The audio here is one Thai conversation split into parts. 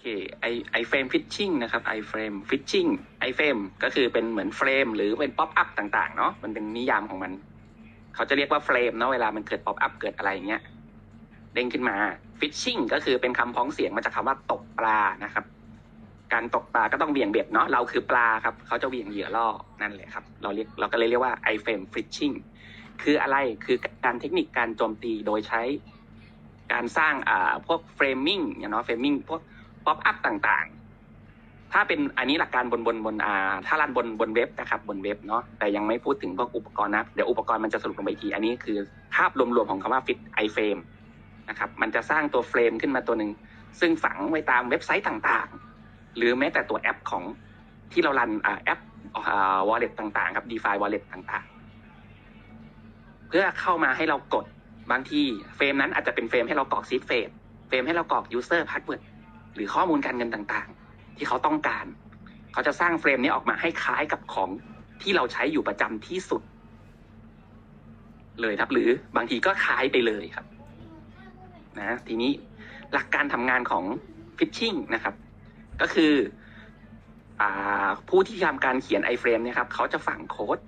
เคไอไอเฟรมฟิชชิ่งนะครับไอเฟรมฟิชชิ่งไอเฟรมก็คือเป็นเหมือนเฟรม หรือเป็นป๊อปอัพต่างๆเนาะมันเป็นนิยามของมัน เขาจะเรียกว่าเฟรมเนาะเวลามันเกิดป๊อปอัพเกิดอะไรอย่างเงี้ยเด้งขึ้นมาฟิชชิ่งก็คือเป็นคำพ้องเสียงมาจากคำว่าตกปลานะครับ การตกปลาก็ต้องเบี่ยงเบ็ดเนาะเราคือปลาครับเขาจะเบี่ยงเหยื่อล่อนั่นแหละครับ เราเรียกเราก็เลยเรียกว่าไอเฟรมฟิชชิ่งคืออะไรคือการเทคนิคการโจมตีโดยใช้ การสร้างอ่าพวกเฟรมมิ่งเนาะเฟรมมิ่งพวก ป๊อปอัพต่างๆ ถ้าเป็นอันนี้หลักการบนบนบนอ่าถ้ารันบนบนเว็บนะครับบนเว็บเนาะแต่ยังไม่พูดถึงพวกอุปกรณ์นะ เดี๋ยวอุปกรณ์มันจะสรุปลงไปที อันนี้คือภาพรวมๆของคำว่าฟิตไอเฟรมนะครับมันจะสร้างตัวเฟรมขึ้นมาตัวหนึ่งซึ่งฝังไว้ตามเว็บไซต์ต่างๆ หรือแม้แต่ตัวแอปของที่เรารันอ่าแอปอ่าวอลเล็ตต่างๆ ครับ DeFi Wallet ต่างๆ เพื่อเข้ามาให้เรากดบางทีเฟรมนั้นอาจจะเป็นเฟรมให้เรากรอกซีดเฟรมเฟรมให้เรากรอก user password หรือข้อมูลการเงินต่างๆ ที่เขาต้องการ เขาจะสร้างเฟรมนี้ออกมาให้คล้ายกับของที่เราใช้อยู่ประจำที่สุด เลยครับ หรือบางทีก็คล้ายไปเลยครับ นะทีนี้หลักการทำงานของฟิชชิ่งนะครับ ก็คืออผู้ที่ทำการเขียน iFrame เนี่ยครับเขาจะฝังโค้ด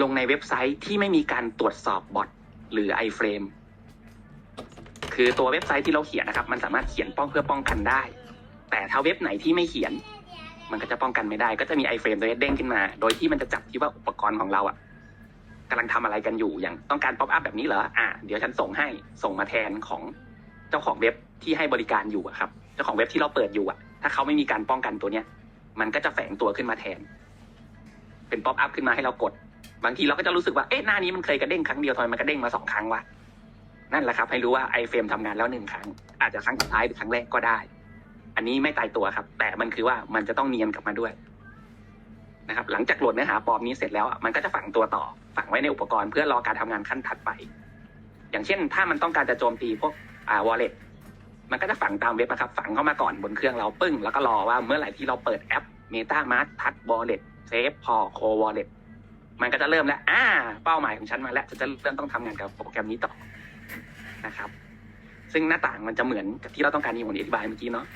ลงในเว็บไซต์ที่ไม่มีการตรวจสอบบอทหรือ iFrame คือตัวเว็บไซต์ที่เราเขียนนะครับ มันสามารถเขียนป้องเพื่อป้องกันได้ แต่ถ้าเว็บไหนที่ไม่เขียน มันก็จะป้องกันไม่ได้ ก็จะมี iFrame ตัวนี้เด้งขึ้นมา โดยที่มันจะจับที่ว่าอุปกรณ์ของเราอะกำลังทำอะไรกันอยู่อย่างต้องการป๊อปอัพแบบนี้เหรออะเดี๋ยวฉันส่งให้ส่งมาแทนของเจ้าของเว็บที่ให้บริการอยู่อะครับเจ้าของเว็บที่เราเปิดอยู่อะ ถ้าเขาไม่มีการป้องกันตัวเนี้ย มันก็จะแฝงตัวขึ้นมาแทน เป็นป๊อปอัพขึ้นมาให้เรากด บางทีเราก็จะรู้สึกว่าเอ๊ะหน้านี้มันเคยกระเด้งครั้งเดียวทำไมมันกระเด้งมาสองครั้งวะ นั่นแหละครับ ให้รู้ว่าไอเฟรมทำงานแล้วหนึ่งครั้ง อาจจะครั้งสุดท้ายหรือครั้งแรกก็ได้ อันนี้ไม่ตายตัวครับ แต่มันคือว่ามันจะต้องเนียนกลับมาด้วยนะครับ หลังจากโหลดเนื้อหาปลอมนี้เสร็จแล้วอะมันก็จะฝังตัวต่อ ฝังไว้ในอุปกรณ์เพื่อรอการทำงานขั้นถัดไป อย่างเช่น ถ้ามันต้องการจะโจมตีพวกอ่าวอลเล็ตมันก็จะฝังตามเว็บนะครับ ฝังเข้ามาก่อนบนเครื่องเราปึ้ง แล้วก็รอว่าเมื่อไหร่ที่เราเปิดแอป MetaMask Touch Wallet Safe พอ c o Wallet มันก็จะเริ่มแล้ว อ่า เป้าหมายของฉันมาแล้วฉันจะเริ่มต้องทำงานกับโปรแกรมนี้ต่อ นะครับ ซึ่งหน้าต่างมันจะเหมือนกับที่เราต้องการที่ผมอธิบายเมื่อกี้เนาะ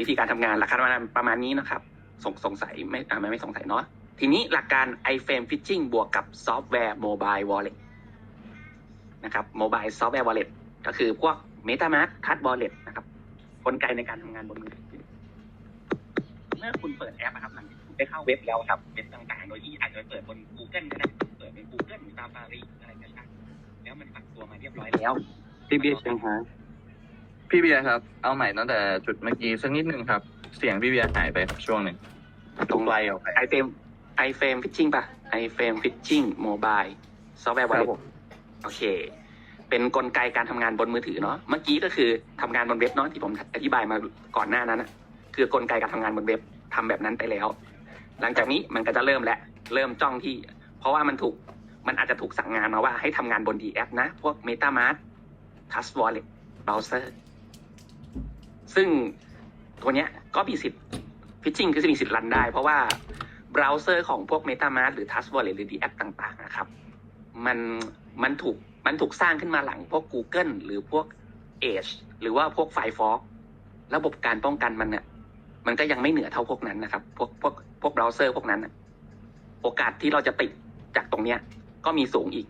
วิธีการทำงานหลักการประมาณนี้นะครับ สงสงสัยไม่ไม่ไม่สงสัยเนาะทีนี้หลักการ iFrame Phishing บวกกับซอฟต์แวร์ Mobile Wallet นะครับ Mobile Software Wallet ก็คือพวก MetaMask Touch Wallet นะครับกลไกในการทำงานบนมือถือเมื่อคุณเปิดแอปอะครับหลังจากคุณได้เข้าเว็บแล้วครับ เว็บต่างๆ โดยที่อาจจะเปิดบน Google ก็ได้เปิดเป็น Google Safari อะไรก็ได้ แล้วมันฝักตัวมาเรียบร้อยแล้ว พี่เบียร์เชียงฮะพี่เบียร์ครับ เอาใหม่ตั้งแต่จุดเมื่อกี้สักนิดนึงครับ เสียงพี่เบียร์หายไปครับช่วงหนึ่งตรงไลน์ไอเฟรมไอเฟรมฟิชชิงป่ะไอเฟรมฟิชชิงโมบายซอฟต์แวร์วอลเล็ตโอเค เป็นกลไกการทำงานบนมือถือเนาะเมื่อกี้ก็คือทำงานบนเว็บเนาะที่ผมอธิบายมาก่อนหน้านั้นนะคือกลไกการทำงานบนเว็บทำแบบนั้นไปแล้ว หลังจากนี้มันก็จะเริ่มแล้วเริ่มจ้องที่ เพราะว่ามันถูก มันอาจจะถูกสั่งงานมาว่าให้ทำงานบนดีแอนะ พวก MetaMask Touch Wallet Browser ซึ่งตัวเนี้ยก็มีสิทธิ์ฟิชชิงคือจะมีสิทธิ์รันได้ เพราะว่าเบราว์เซอร์ของพวก MetaMask หรือ Touch Wallet หรือ d แอต่างๆนะครับ มันมันถูกมันถูกสร้างขึ้นมาหลังพวก Google หรือพวก Edge หรือว่าพวก Firefox ระบบการป้องกันมันเนี่ยมันก็ยังไม่เหนือเท่าพวกนั้นนะครับ พวกพวกพวกเบราว์เซอร์พวกนั้น โอกาสที่เราจะติดจากตรงเนี้ย ก็มีสูงอีก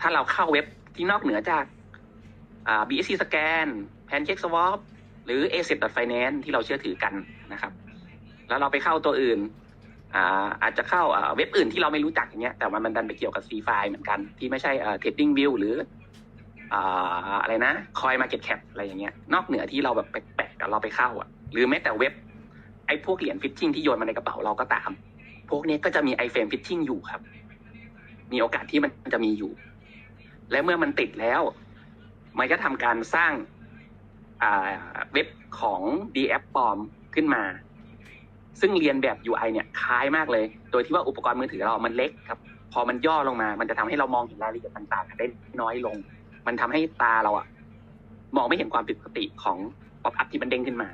ถ้าเราเข้าเว็บที่นอกเหนือจากอ่า BSC Scan Pancake Swap หรือ asset.finance ที่เราเชื่อถือกันนะครับ แล้วเราไปเข้าตัวอื่นอ่าอาจจะเข้าเว็บอื่นที่เราไม่รู้จักอย่างเงี้ยแต่ว่ามันดันไปเกี่ยวกับ C file เหมือนกัน ที่ไม่ใช่อ่า trading view หรืออ่าอะไรนะ coin market cap อะไรอย่างเงี้ยนอกเหนือที่เราแบบแปลกๆเราไปเข้าอะ หรือแม้แต่เว็บไอ้พวกเหรียญฟิชชิงที่โยนมาในกระเป๋าเราก็ตาม พวกนี้ก็จะมีไอเฟรมฟิชชิงอยู่ครับ มีโอกาสที่มันจะมีอยู่ และเมื่อมันติดแล้ว มันก็ทำการสร้างเว็บของ d แอปปลอมขึ้นมา ซึ่งเรียนแบบ UI เนี่ยคล้ายมากเลย โดยที่ว่าอุปกรณ์มือถือเรามันเล็กครับ พอมันย่อลงมา มันจะทำให้เรามองเห็นรายละเอียดต่างๆได้น้อยลง มันทำให้ตาเราอะมองไม่เห็นความผิดปกติของป๊อปอัพที่มันเด้งขึ้นมา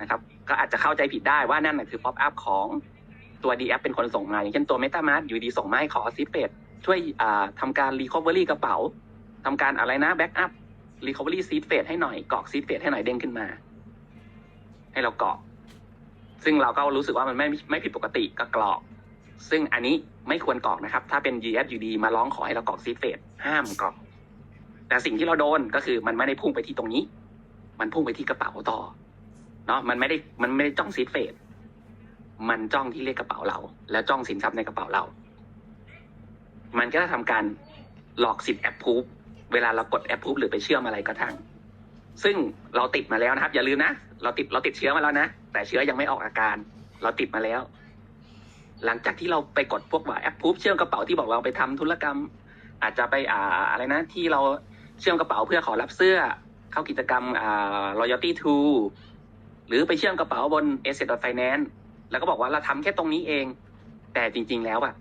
นะครับ ก็อาจจะเข้าใจผิดได้ว่านั่นนะคือป๊อปอัพของ ตัว D แอปเป็นคนส่งมาอย่างเช่นตัว MetaMask อยู่ดีส่งมาให้ขอซิปเปดช่วยอ่าทำการ Recovery กระเป๋าทำการอะไรนะแบ็กอัพ recovery seed phase ให้หน่อยกรอก seed phase ให้หน่อยเด้งขึ้นมา ให้เรากรอก ซึ่งเราก็รู้สึกว่ามันไม่ไม่ผิดปกติก็กรอก ซึ่งอันนี้ไม่ควรกรอกนะครับ ถ้าเป็น GFUD มาร้องขอให้เรากรอก seed phase ห้ามกรอก แต่สิ่งที่เราโดนก็คือมันไม่ได้พุ่งไปที่ตรงนี้ มันพุ่งไปที่กระเป๋าต่อเนาะมันไม่ได้มันไม่ได้จ้อง seed phase มันจ้องที่เลขกระเป๋าเรา แล้วจ้องสินทรัพย์ในกระเป๋าเรา มันก็จะทำการหลอกสิทธิ์แอปพูฟเวลาเรากดแอปพูฟหรือไปเชื่อมอะไรก็ทางซึ่งเราติดมาแล้วนะครับ อย่าลืมนะเราติดเราติดเชื้อมาแล้วนะ แต่เชื้อยังไม่ออกอาการ เราติดมาแล้ว หลังจากที่เราไปกดพวกว่าแอปพูฟเชื่อมกระเป๋าที่บอกเราไปทำธุรกรรม อาจจะไปอ่าอะไรนะ ที่เราเชื่อมกระเป๋าเพื่อขอรับเสื้อ เข้ากิจกรรมอ่า loyalty to หรือไปเชื่อมกระเป๋าบน asset finance แล้วก็บอกว่าเราทำแค่ตรงนี้เอง แต่จริง ๆ แล้วอะ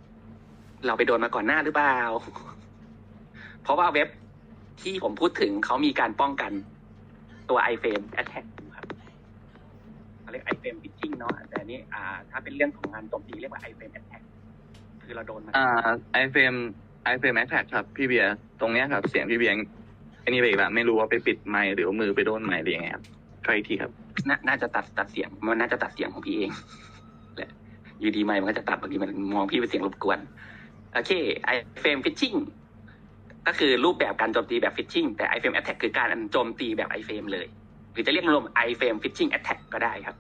เราไปโดนมาก่อนหน้าหรือเปล่า เพราะว่าเว็บที่ผมพูดถึงเขามีการป้องกันตัว iFrame Attack อยู่ครับเขาเรียก iFrame Phishing เนาะแต่อันนี้อ่า ถ้าเป็นเรื่องของงานโจมตีเรียกว่า iFrame Attack คือเราโดนมาอ่าไอเฟมไอเฟมแอคแท็กครับ พี่เบียร์ตรงเนี้ยครับ เสียงพี่เบียร์อันนี้ไปอีกแล้วไม่รู้ว่าไปปิดไมค์หรือว่ามือไปโดนไมค์หรือยังไงครับใครทีครับนาน่าจะตัดตัดเสียงมันน่าจะตัดเสียงของพี่เองแหละ อยู่ดีไม่มันก็จะตัดบางทีมันมองพี่เป็นเสียงรบกวน โอเคไอเฟมฟิชชิ่งก็คือรูปแบบการโจมตีแบบฟิชชิ่งแต่ไอเฟมแอตแทกคือการโจมตีแบบไอเฟมเลย หรือจะเรียกรวมไอเฟมฟิชชิ่งแอตแทกก็ได้ครับ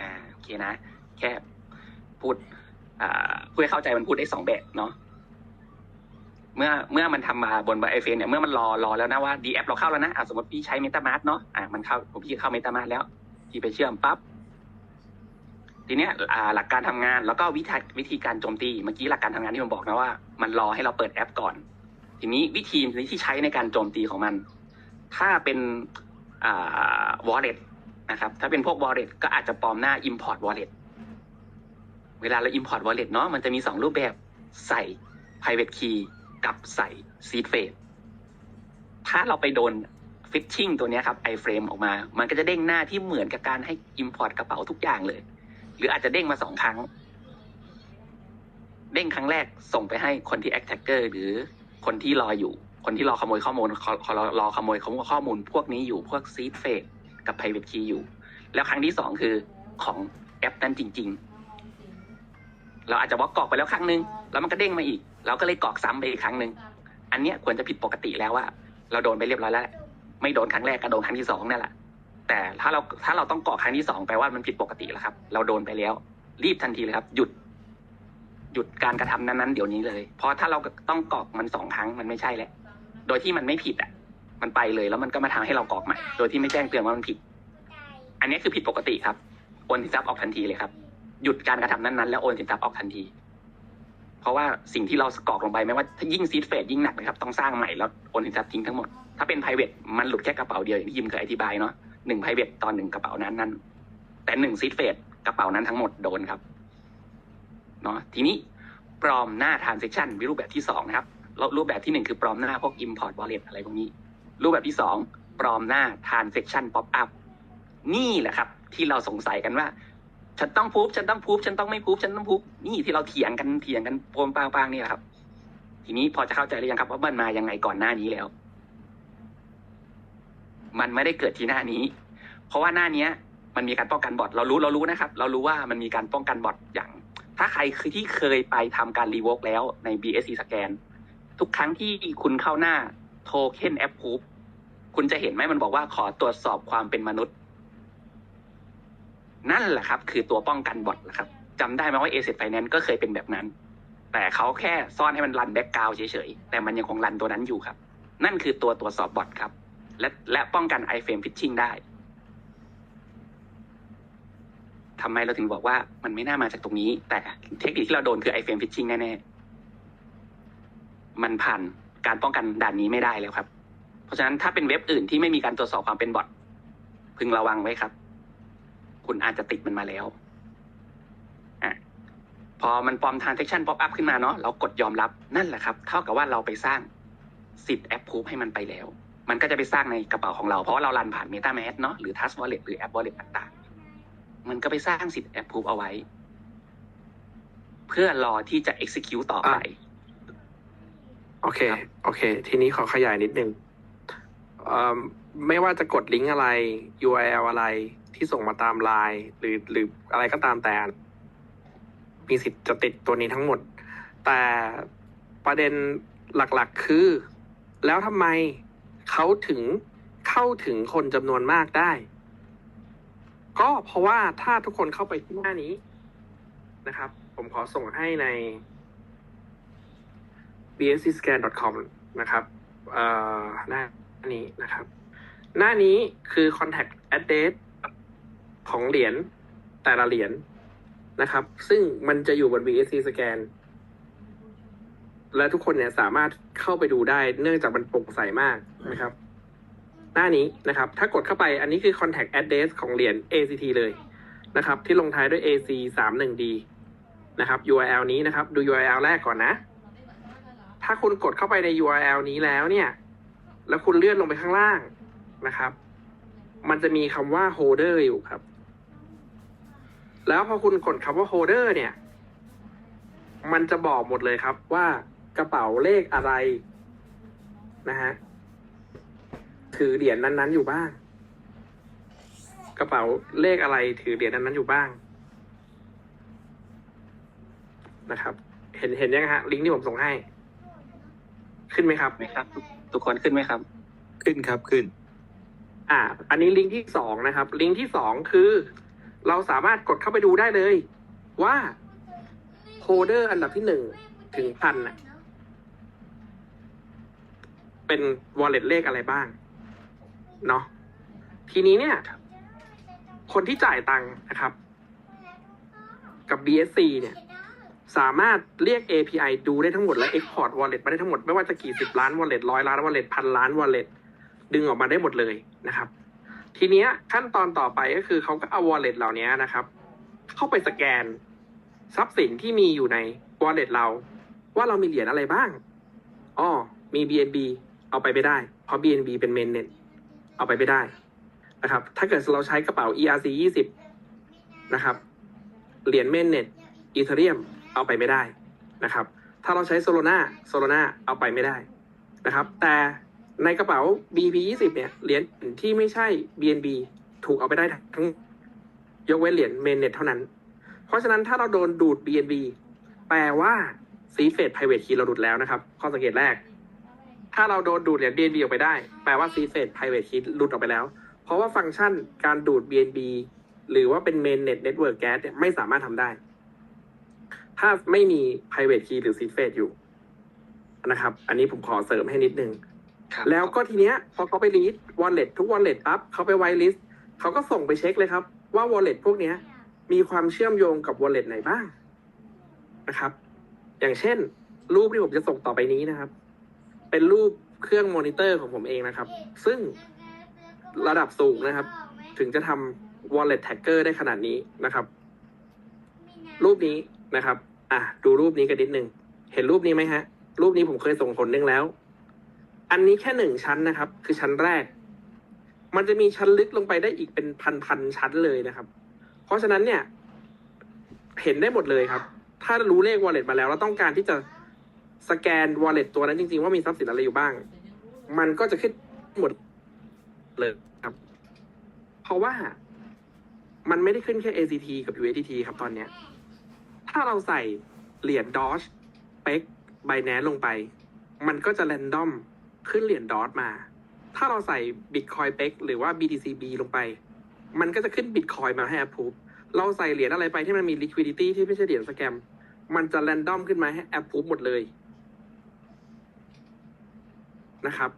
อ่าโอเคนะ แค่พูดอ่าพูดให้เข้าใจมันพูดได้สองแบบเนาะเมื่อเมื่อมันทำมาบนไอเฟมเนี่ยเมื่อมันรอรอแล้วนะว่าดีแอปเราเข้าแล้วนะอะสมมติพี่ใช้เมตามาร์เนาะอ่ามันเข้าผมพี่เข้าเมตามาร์แล้วที่ไปเชื่อมปั๊บ ทีเนี้ยหลักการทำงานแล้วก็วิธีวิธีการโจมตีเมื่อกี้หลักการทำงานที่ผมบอกนะว่า มันรอให้เราเปิดแอปก่อน ทีนี้วิธีที่ใช้ในการโจมตีของมัน ถ้าเป็นอ่า wallet นะครับถ้าเป็นพวก wallet ก็อาจจะปลอมหน้า import wallet เวลาเรา import wallet เนาะมันจะมีสองรูปแบบใส่ private key กับใส่ seed phrase ถ้าเราไปโดน phishing ตัวนี้ครับ iframe ออกมา มันก็จะเด้งหน้าที่เหมือนกับการให้ import กระเป๋าทุกอย่างเลย หรืออาจจะเด้งมาสองครั้ง เด้งครั้งแรกส่งไปให้คนที่ attacker หรือคนที่รออยู่ คนที่รอขโมยข้อมูลรอรออขโมยข้อมูล พวกนี้อยู่พวก seed phrase กับ private key อยู่ แล้วครั้งที่สองคือของแอปนั้นจริง ๆ เราอาจจะบล็อกกรอกไปแล้วครั้งหนึ่งแล้วมันก็เด้งมาอีก เราก็เลยกรอกซ้ำไปอีกครั้งหนึ่งอันเนี้ยควรจะผิดปกติแล้วว่าเราโดนไปเรียบร้อยแล้วแหละไม่โดนครั้งแรกก็โดนครั้งที่สองนั่นแหละ แต่ถ้าเราถ้าเราต้องเกรอกครั้งที่สองแปลว่ามันผิดปกติแล้วครับ เราโดนไปแล้ว รีบทันทีเลยครับ หยุด หยุดการกระทำนั้นๆเดี๋ยวนี้เลย เพราะถ้าเราต้องเกรอกมันสองครั้งมันไม่ใช่แล้วโดยที่มันไม่ผิดอะ มันไปเลยแล้วมันก็มาทำให้เรากรอกใหม่โดยที่ไม่แจ้งเตือนว่ามันผิด อันนี้คือผิดปกติครับโอนสินทรัพย์ออกทันทีเลยครับ หยุดการกระทำนั้นๆแล้วโอนสินทรัพย์ออกทันที เพราะว่าสิ่งที่เรากรอกลงไปไม่ว่าถ้ายิ่งซีดเฟดยิ่งหนักนะครับ ต้องสร้างใหม่แล้วโอนสินทรัพย์ทิ้งทั้งหมด ถ้าเป็น p r i v a t มันหลุดแค่กระเป๋าเดียวอย่างที่ยิมเคยอธิบายเนาะ หนึ่ง p r i v a t ตอนหนึ่งกระเป๋านั้นนั้น แต่หนึ่งซีดเฟดกระเป๋านั้นทั้งหมดโดนครับเนาะทีนี้ปลอมหน้า transaction รูปแบบที่สองนะครับแล้วรูปแบบที่หนึ่งคือปลอมหน้าพวก import wallet อะไรพวกนี้ รูปแบบที่สองปลอมหน้า transaction pop up นี่แหละครับ ที่เราสงสัยกันว่า ฉันต้องพูฟฉันต้องพูฟฉันต้องไม่พูฟฉันต้องพูฟนี่ที่เราเถียงกันเถียงกันโปมปางปางนี่แหละครับ ทีนี้พอจะเข้าใจหรือยังครับว่ามันมายังไงก่อนหน้านี้แล้ว มันไม่ได้เกิดที่หน้านี้ เพราะว่าหน้าเนี้ยมันมีการป้องกันบอทเรารู้เรารู้นะครับ เรารู้ว่ามันมีการป้องกันบอทอย่าง ถ้าใครคือที่เคยไปทำการรีโวกแล้วใน BSC สแกนทุกครั้งที่คุณเข้าหน้าโทเค็นแอปพูฟคุณจะเห็นไหมมันบอกว่าขอตรวจสอบความเป็นมนุษย์ นั่นแหละครับ คือตัวป้องกันบอทนะครับจำได้ไหมว่า a อ e t Finance ก็เคยเป็นแบบนั้น แต่เขาแค่ซ่อนให้มันรันแบ็กกราวเฉยๆแต่มันยังคงรันตัวนั้นอยู่ครับ นั่นคือตัวตรวจสอบบอทครับ และและป้องกัน iFrame Phishing ได้ทำไมเราถึงบอกว่ามันไม่น่ามาจากตรงนี้ แต่เทคนิคที่เราโดนคือ iFrame Phishing แน่ๆ มันผ่านการป้องกันด่านนี้ไม่ได้แล้วครับ เพราะฉะนั้นถ้าเป็นเว็บอื่นที่ไม่มีการตรวจสอบความเป็นบอทพึงระวังไว้ครับ คุณอาจจะติดมันมาแล้วอะพอมันปลอม transaction pop up ขึ้นมาเนาะเรากดยอมรับนั่นแหละครับ เท่ากับว่าเราไปสร้างสิทธิ์แอปพูฟให้มันไปแล้ว มันก็จะไปสร้างในกระเป๋าของเรา เพราะว่าเรารันผ่าน MetaMask เนาะหรือ Trust Wallet หรือแอป Wallet ต่างๆ มันก็ไปสร้างสิทธิ์แอปพูฟเอาไว้ เพื่อรอที่จะ execute ต่อไป โอเคครับโอเค ทีนี้ขอขยายนิดนึงเอิ่มไม่ว่าจะกดลิงก์อะไร URL อะไรที่ส่งมาตามไลน์หรือหรืออะไรก็ตามแต่ มีสิทธิ์จะติดตัวนี้ทั้งหมด แต่ประเด็นหลักๆคือ แล้วทำไม เขาถึงเข้าถึงคนจำนวนมากได้ ก็เพราะว่าถ้าทุกคนเข้าไปที่หน้านี้นะครับ ผมขอส่งให้ใน bscscan.com นะครับหน้านี้นะครับ หน้านี้คือ contact address ของเหรียญแต่ละเหรียญนะครับ ซึ่งมันจะอยู่บน BSC scan และทุกคนเนี่ยสามารถเข้าไปดูได้เนื่องจากมันโปร่งใสมากนะครับ หน้านี้นะครับ ถ้ากดเข้าไปอันนี้คือ contact address ของเหรียญ ACT เลยนะครับ ที่ลงท้ายด้วย AC 3 1 D นะครับ URL นี้นะครับ ดู URL แรกก่อนนะ ถ้าคุณกดเข้าไปใน URL นี้แล้วเนี่ย แล้วคุณเลื่อนลงไปข้างล่างนะครับ มันจะมีคำว่า holder อยู่ครับ แล้วพอคุณกดคำว่า holder เนี่ย มันจะบอกหมดเลยครับว่า กระเป๋าเลขอะไรนะฮะถือเหรียญนั้นๆอยู่บ้าง กระเป๋าเลขอะไรถือเหรียญนั้นๆอยู่บ้างนะครับ เห็นเห็นยังฮะ ลิงก์ที่ผมส่งให้ ขึ้นไหมครับไหมครับ ทุกคนขึ้นไหมครับ ขึ้นครับขึ้น อ่า อันนี้ลิงก์ที่สองนะครับ ลิงก์ที่สองคือ เราสามารถกดเข้าไปดูได้เลย ว่าโฮเดอร์อันดับที่หนึ่งถึงพันน่ะ เป็น wallet เลขอะไรบ้างเนาะทีนี้เนี่ย คนที่จ่ายตังค์นะครับ กับ BSC เนี่ยสามารถเรียก API ดูได้ทั้งหมดและ Export Wallet มาได้ทั้งหมด ไม่ว่าจะกี่สิบล้าน Wallet ร้อยล้าน Wallet พันล้าน Wallet ดึงออกมาได้หมดเลยนะครับ ทีเนี้ยขั้นตอนต่อไปก็คือเขาก็เอา Wallet เหล่านี้นะครับ เข้าไปสแกน ทรัพย์สินที่มีอยู่ใน Wallet เรา ว่าเรามีเหรียญอะไรบ้างอ๋อมี BNB เอาไปไม่ได้ เพราะ BNB เป็น mainnet เอาไปไม่ได้นะครับ ถ้าเกิดเราใช้กระเป๋า ERC 20นะครับ เหรียญ mainnet Ethereum เอาไปไม่ได้นะครับ ถ้าเราใช้ Solana Solana เอาไปไม่ได้นะครับ แต่ในกระเป๋า BP 20เนี่ย เหรียญที่ไม่ใช่ BNB ถูกเอาไปได้ทั้งยกเว้นเหรียญ mainnet เท่านั้น เพราะฉะนั้นถ้าเราโดนดูด BNB แปลว่าซีเฟด private key เราดูดแล้วนะครับ ข้อสังเกตแรก ถ้าเราโดนดูดเหรียญ BNB ออกไปได้ แปลว่าซีเฟด private key หลุดออกไปแล้ว เพราะว่าฟังก์ชันการดูด BNB หรือว่าเป็น mainnet network gas เนี่ยไม่สามารถทำได้ ถ้าไม่มี private key หรือ seed phrase อยู่นะครับ อันนี้ผมขอเสริมให้นิดนึงครับแล้วก็ทีเนี้ยพอเขาไป list wallet ทุก wallet ปั๊บเขาไปไว้ list เขาก็ส่งไปเช็คเลยครับ ว่า wallet พวกเนี้ยมีความเชื่อมโยงกับ wallet ไหนบ้างนะครับ อย่างเช่น รูปที่ผมจะส่งต่อไปนี้นะครับ เป็นรูปเครื่องมอนิเตอร์ของผมเองนะครับ ซึ่งระดับสูงนะครับ ถึงจะทำ wallet tagger ได้ขนาดนี้นะครับ รูปนี้นะครับ อะ ดูรูปนี้กันนิดนึง เห็นรูปนี้ไหมฮะ รูปนี้ผมเคยส่งผลหนึ่งแล้ว อันนี้แค่หนึ่งชั้นนะครับ คือชั้นแรก มันจะมีชั้นลึกลงไปได้อีกเป็นพันๆชั้นเลยนะครับ เพราะฉะนั้นเนี่ย เห็นได้หมดเลยครับ ถ้ารู้เลข wallet มาแล้ว แล้วต้องการที่จะ สแกน wallet ตัวนั้นจริง ๆ ว่ามีทรัพย์สินอะไรอยู่บ้าง มันก็จะขึ้นหมดเลยครับ เพราะว่ามันไม่ได้ขึ้นแค่ ACT กับ USDT ครับตอนเนี้ย ถ้าเราใส่เหรียญ Doge เป็ก Binance ลงไป มันก็จะ random ขึ้นเหรียญ Doge มา ถ้าเราใส่ Bitcoin เป็กหรือว่า BTCB ลงไป มันก็จะขึ้น Bitcoin มาให้ approve เราใส่เหรียญอะไรไปที่มันมี liquidity ที่ไม่ใช่เหรียญสแกม มันจะ random ขึ้นมาให้ approve หมดเลย นะครับ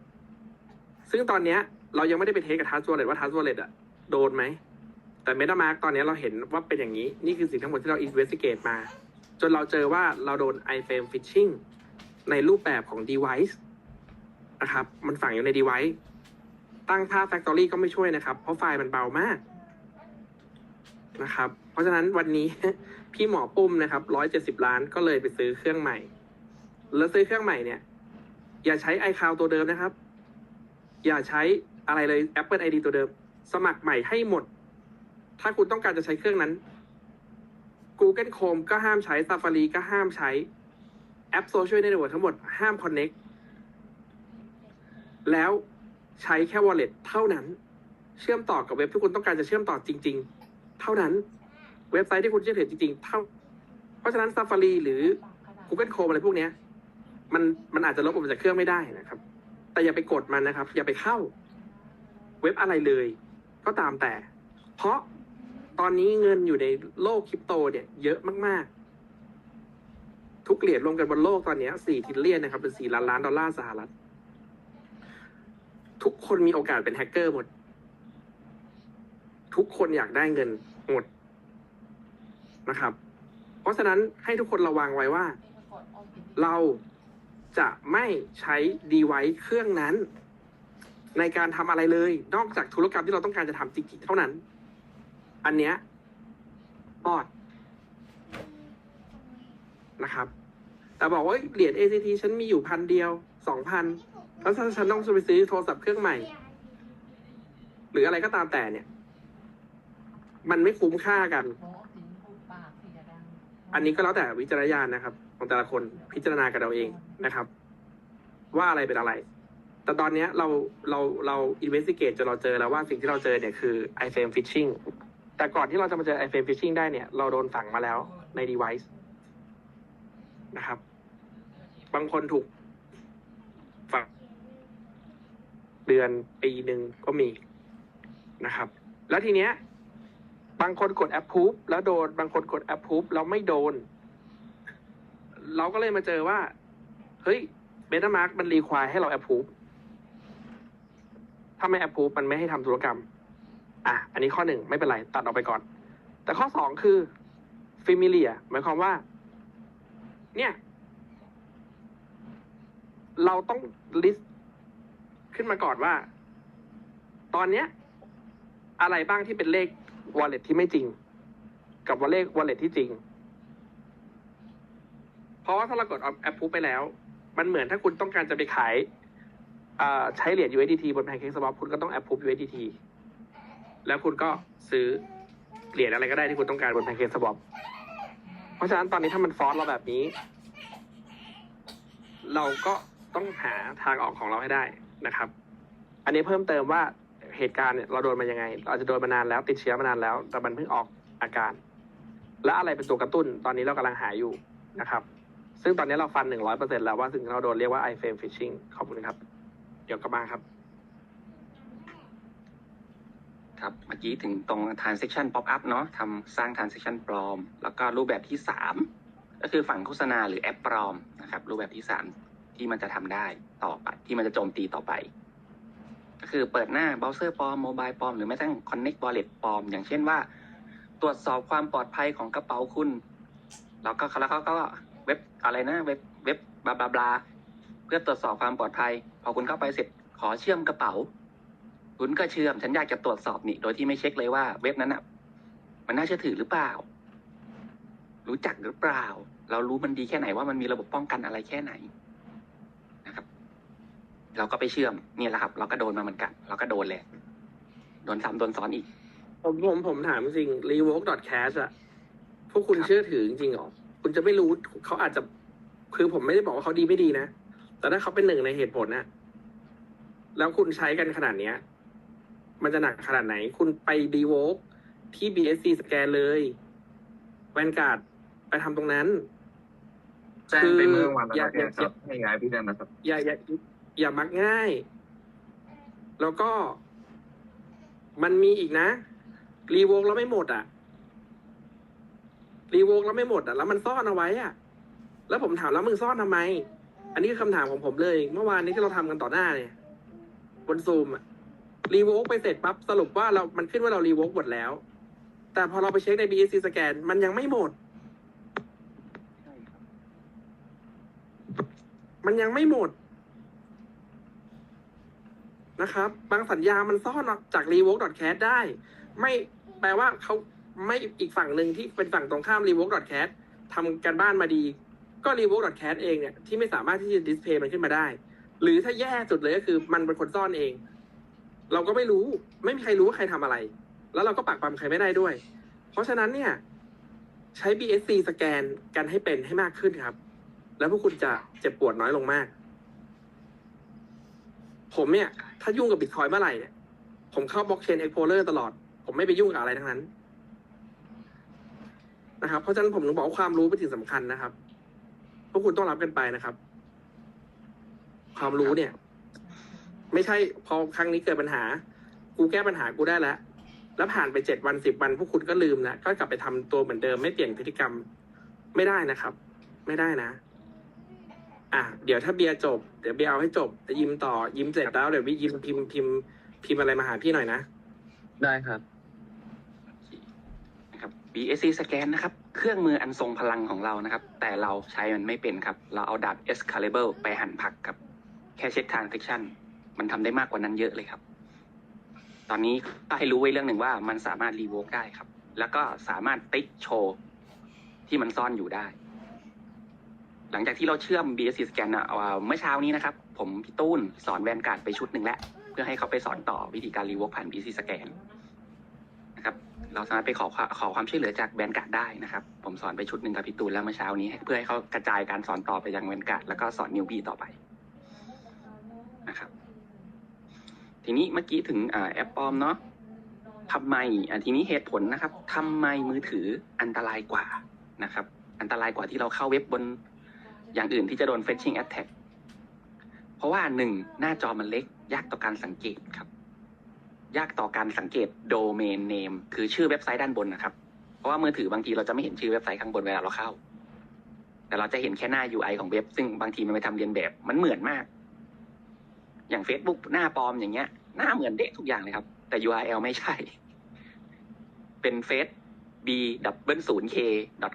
ซึ่งตอนเนี้ยเรายังไม่ได้ไปเทสกับทัสวอลเลตว่าทัสวอลเลตอะโดนไหม แต่ MetaMask ตอนนี้เราเห็นว่าเป็นอย่างนี้ นี่คือสิ่งทั้งหมดที่เรา investigate มา จนเราเจอว่าเราโดน iframe phishing ในรูปแบบของ device นะครับ มันฝังอยู่ใน device ตั้งค่า factory ก็ไม่ช่วยนะครับ เพราะไฟล์มันเบามากนะครับ เพราะฉะนั้นวันนี้พี่หมอปุ้มนะครับร้อยเจ็ดสิบล้านก็เลยไปซื้อเครื่องใหม่ แล้วซื้อเครื่องใหม่เนี่ย อย่าใช้ iCloud ตัวเดิมนะครับ อย่าใช้อะไรเลย Apple ID ตัวเดิม สมัครใหม่ให้หมด ถ้าคุณต้องการจะใช้เครื่องนั้น Google Chrome ก็ห้ามใช้ Safari ก็ห้ามใช้แอปโซเชียลเน็ตเวิร์กทั้งหมดห้าม Connect แล้วใช้แค่ wallet เท่านั้น เชื่อมต่อกับเว็บที่คุณต้องการจะเชื่อมต่อจริง ๆ เท่านั้น เว็บไซต์ที่คุณเชื่อถือจริง ๆ เท่า เพราะฉะนั้น Safari หรือ Google Chrome อะไรพวกเนี้ย มันมันอาจจะลบออกมาจากเครื่องไม่ได้นะครับ แต่อย่าไปกดมันนะครับ อย่าไปเข้า เว็บอะไรเลย ก็ตามแต่ เพราะตอนนี้เงินอยู่ในโลกคริปโตเนี่ย เยอะมาก ๆ ทุกเหรียญรวมกันบนโลกตอนนี้สี่ทิลเลียนนะครับเป็นสี่ล้านล้านดอลลาร์สหรัฐ ทุกคนมีโอกาสเป็นแฮกเกอร์หมด ทุกคนอยากได้เงินหมดนะครับ เพราะฉะนั้นให้ทุกคนระวังไว้ว่า เรา จะไม่ใช้ device เครื่องนั้น ในการทำอะไรเลย นอกจากธุรกรรมที่เราต้องการจะทำจริงๆเท่านั้น อันเนี้ยปอดนะครับ แต่บอกว่าเหรียญ ACT ฉันมีอยู่พันเดียวสองพันแล้วถ้าฉันต้องไปซื้อโทรศัพท์เครื่องใหม่ หรืออะไรก็ตามแต่เนี่ย มันไม่คุ้มค่ากัน อันนี้ก็แล้วแต่วิจารณญาณนะครับ ของแต่ละคนพิจารณากันเอาเองนะครับ ว่าอะไรเป็นอะไร แต่ตอนนี้เราเราเราอินเวส i ิเกตจนเราเจอแล้วว่าสิ่งที่เราเจอเนี่ยคือ iFrame phishing แต่ก่อนที่เราจะมาเจอ iFrame phishing ได้เนี่ย เราโดนฝังมาแล้วใน device นะครับ บางคนถูกฝังเดือนปีหนึ่งก็มีนะครับ แล้วทีเนี้ย บางคนกด approve แล้วโดน บางคนกด approve แล้วไม่โดน เราก็เลยมาเจอว่า เฮ้ย MetaMask มันรีควายให้เรา approve ถ้าไม่ approve มันไม่ให้ทำธุรกรรม อะ อันนี้ข้อหนึ่งไม่เป็นไร ตัดออกไปก่อน แต่ข้อสองคือ familiar หมายความว่า เนี่ย เราต้อง list ขึ้นมาก่อนว่า ตอนเนี้ย อะไรบ้างที่เป็นเลข wallet ที่ไม่จริง กับว่าเลข wallet ที่จริง เพราะว่าถ้าเรากด approve ไปแล้ว มันเหมือนถ้าคุณต้องการจะไปขายอใช้เหรียญ USDT บน PancakeSwap คุณก็ต้อง approve USDT แล้วคุณก็ซื้อเหรียญอะไรก็ได้ที่คุณต้องการบน PancakeSwap เพราะฉะนั้นตอนนี้ถ้ามันฟอสเราแบบนี้ เราก็ต้องหาทางออกของเราให้ได้นะครับ อันนี้เพิ่มเติมว่าเหตุการณ์เนี่ยเราโดนมายังไง เราจจะโดนมานานแล้วติดเชื้อมานานแล้ว แต่มันเพิ่งออกอาการ และอะไรเป็นตัวกระตุ้นตอนนี้เรากำลังหาอยู่นะครับ ซึ่งตอนนี้เราฟันหนึ่งร้อยเปอร์เซ็นแล้วว่าสิ่งที่เราโดนเรียกว่า iFrame phishing ขอบคุณครับ เดี๋ยวกลับมาครับ ครับ เมื่อกี้ถึงตรง transaction pop up เนาะทำสร้าง transaction ปลอม แล้วก็รูปแบบที่สามก็คือฝั่งโฆษณาหรือแอปปลอมนะครับ รูปแบบที่สามที่มันจะทำได้ต่อไป ที่มันจะโจมตีต่อไป ก็คือเปิดหน้าเบราว์เซอร์ปลอมโมบายปลอมหรือแม้กระทั่ง connect wallet ปลอม อย่างเช่นว่า ตรวจสอบความปลอดภัยของกระเป๋าคุณ แล้วก็แล้วเขาก็ เว็บอะไรนะเว็บเว็บบลาบลาบลาเพื่อตรวจสอบความปลอดภัย พอคุณเข้าไปเสร็จขอเชื่อมกระเป๋า คุณก็เชื่อมฉันอยากจะตรวจสอบนี่ โดยที่ไม่เช็คเลยว่าเว็บนั้นอะ มันน่าเชื่อถือหรือเปล่า รู้จักหรือเปล่า เรารู้มันดีแค่ไหนว่ามันมีระบบป้องกันอะไรแค่ไหนนะครับ เราก็ไปเชื่อมเนี่ยแหละครับ เราก็โดนมาเหมือนกัน เราก็โดนเลยโดนซ้ำโดนซ้อนอีกผมผมผมถามจริง revoke.cash อะพวกคุณเชื่อถือจริงหรอ คุณจะไม่รู้เขาอาจจะคือผมไม่ได้บอกว่าเขาดีไม่ดีนะ แต่ถ้าเขาเป็นหนึ่งในเหตุผลนะแล้วคุณใช้กันขนาดเนี้ย มันจะหนักขนาดไหน คุณไป revoke ที่ BSC สแกนเลยแวนการ์ดไปทำตรงนั้นแจ้งไปเมื่อวันอย่าแล้วอย่าครับให้ย้ายพี่ได้นะครับ อย่าอย่าอย่ามักง่าย แล้วก็มันมีอีกนะ รีโวกแล้วไม่หมดอะ รีโวกแล้วไม่หมดอะแล้วมันซ่อนเอาไว้อะ แล้วผมถามแล้วมึงซ่อนทำไม อันนี้คือคำถามของผมเลย เมื่อวานนี้ที่เราทำกันต่อหน้าเนี่ยบนซูมอะรีโวกไปเสร็จปั๊บสรุปว่าเรา มันขึ้นว่าเรารีโวกหมดแล้ว แต่พอเราไปเช็คใน BSC สแกนมันยังไม่หมดมันยังไม่หมดนะครับ บางสัญญามันซ่อนออกจาก revoke.cat ได้ ไม่แปลว่าเขา ไม่อีกฝั่งหนึ่งที่เป็นฝั่งตรงข้าม r e v o k c a t ทำกันบ้านมาดี ก็ r e v o k c a t เองเนี่ยที่ไม่สามารถที่จะ display มันขึ้นมาได้ หรือถ้าแย่สุดเลยก็คือมันเป็นคนซ่อนเอง เราก็ไม่รู้ไม่มีใครรู้ว่าใครทำอะไร แล้วเราก็ปักปั๊มใครไม่ได้ด้วย เพราะฉะนั้นเนี่ย ใช้ BSC สแกนกันให้เป็นให้มากขึ้นครับ แล้วพวกคุณจะเจ็บปวดน้อยลงมาก ผมเนี่ย ถ้ายุ่งกับบิตคอยเมื่อไหร่เนี่ยผมเข้าบล็อกเชนเอ็กโพเลอร์ตลอด ผมไม่ไปยุ่งกับอะไรทั้งนั้น นะครับ เพราะฉะนั้นผมถึงบอกว่าความรู้เป็นสิ่งสำคัญนะครับ พวกคุณต้องรับกันไปนะครับ ความรู้เนี่ย ไม่ใช่พอครั้งนี้เกิดปัญหา กูแก้ปัญหากูได้แล้ว แล้วผ่านไปเจ็ดวันสิบวัน พวกคุณก็ลืมนะก็กลับไปทำตัวเหมือนเดิมไม่เปลี่ยนพฤติกรรมไม่ได้นะครับ ไม่ได้นะ อะเดี๋ยวถ้าเบียร์จบเดี๋ยวเบียร์เอาให้จบจะยิ้มต่อยิ้มเสร็จแล้วเดี๋ยววิยิ้มพิมพ์พิมพ์พิมพ์อะไรมาหาพี่หน่อยนะ ได้ครับนะครับ BSC สแกนนะครับ เครื่องมืออันทรงพลังของเรานะครับ แต่เราใช้มันไม่เป็นครับ เราเอาดาบ Excalibur ไปหั่นผักครับ แค่เช็ค transaction มันทำได้มากกว่านั้นเยอะเลยครับ ตอนนี้ก็ให้รู้ไว้เรื่องหนึ่งว่ามันสามารถรีโวกได้ครับ แล้วก็สามารถติ๊กโชว์ที่มันซ่อนอยู่ได้ หลังจากที่เราเชื่อม BSC สแกนอะเอ่อเมื่อเช้านี้นะครับ ผมพี่ตุ้นสอนแวนการ์ดไปชุดหนึ่งแล้ว เพื่อให้เขาไปสอนต่อวิธีการรีโวกผ่าน BSC สแกน เราสามารถไปขอขอความช่วยเหลือจากแวนการ์ดได้นะครับ ผมสอนไปชุดหนึ่งกับพี่ตูนแล้วเมื่อเช้านี้ เพื่อให้เขากระจายการสอนต่อไปยังแวนการ์ดแล้วก็สอนนิวบีต่อไปนะครับ ทีนี้เมื่อกี้ถึงอแอปปอมเนาะทำไมอะทีนี้เหตุผลนะครับทำไมมือถืออันตรายกว่านะครับ อันตรายกว่าที่เราเข้าเว็บบนอย่างอื่นที่จะโดน fetching attack เพราะว่าหนึ่งหน้าจอมันเล็กยากต่อการสังเกตครับ ยากต่อการสังเกต domain name คือชื่อเว็บไซต์ด้านบนนะครับ เพราะว่ามือถือบางทีเราจะไม่เห็นชื่อเว็บไซต์ข้างบนเวลาเราเข้า แต่เราจะเห็นแค่หน้า UI ของเว็บ ซึ่งบางทีมันไปทำเรียนแบบมันเหมือนมาก อย่าง Facebook หน้าปลอมอย่างเงี้ย หน้าเหมือนเด็กทุกอย่างเลยครับ แต่ URL ไม่ใช่ เป็น face b double ศูนย์ k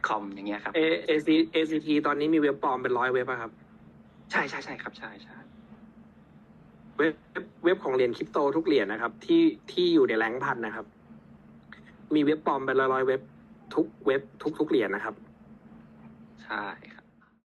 com อย่างเงี้ยครับ A A C A C T ตอนนี้มีเว็บปลอมเป็นร้อยเว็บอะครับ ใช่ใช่ใช่ครับ ใช่ใช่ เว็บเว็บของเหรียญคริปโตทุกเหรียญนะครับ ที่ที่อยู่ในแรงพันนะครับ มีเว็บปลอมเป็นร้อยๆเว็บทุกเว็บทุกทุกเหรียญนะครับ ใช่ครับ